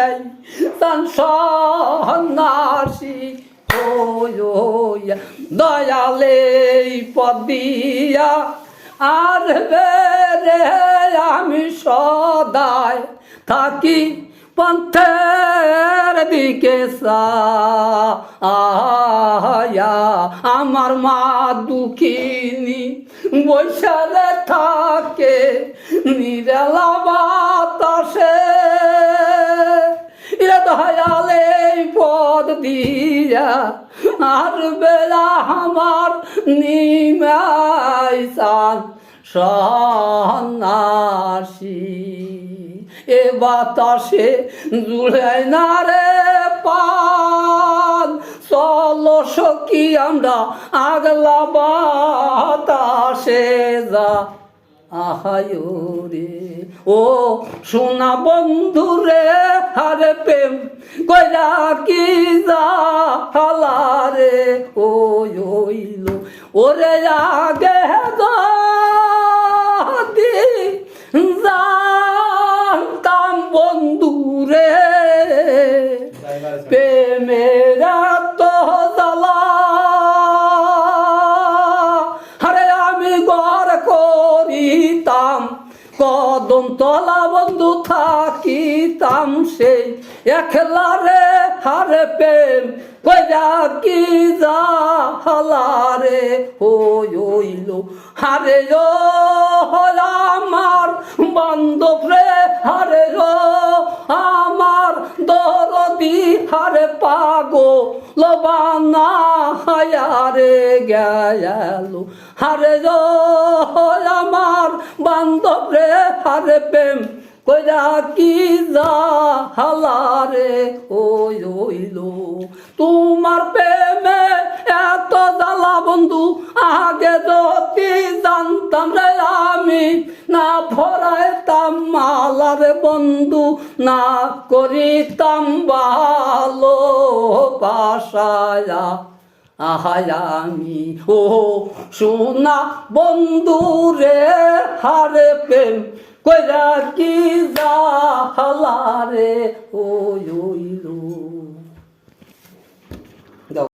নেই তান সন্ন্যাসী ওই দয়ালে পদ দিয়া আর বেরে আমি সদাই থাকি পন্থের দিকে আয়া আমার মা দুঃখিনী বৈশালে থাকে নিরালা দিয়া, আর বেলা আমার নিমাইসান সন্ন্যাসী। এ বাতাসে জুড়াই না রে পান। চলো সখী, আমরা আগলা বাতাসে যা। আহায় রে, ও সোনা বন্ধু রে, হারে প্রেম কইরা কি ওরে আগে দি জানতাম বন্ধু রে প্রেমেরা তো জ্বালা। আরে আমি ঘর করিতাম, কদম তলা বন্ধু থাকিতাম সেই একলা রে হারে প্রেম কি যা হালা রে হইল। হারে ও আমার বান্ধব রে হারে গো আমার দরদি হারে পাগো লবানা হায়ারে গেল। হারে গো আমার বান্ধব রে হারে প্রেম কইরা কি যা হালারে ওই ওইল তোমার প্রেমে এত জ্বালা বন্ধু, আগে যদি জানতাম রে আমি, না ভরাইতাম মালারে বন্ধু, না করিতাম ভালো পাশায়া আহায় আমি, ও সোনা বন্ধু রে, হারে প্রেম কইরা কি যা হালারে ওই ওইলো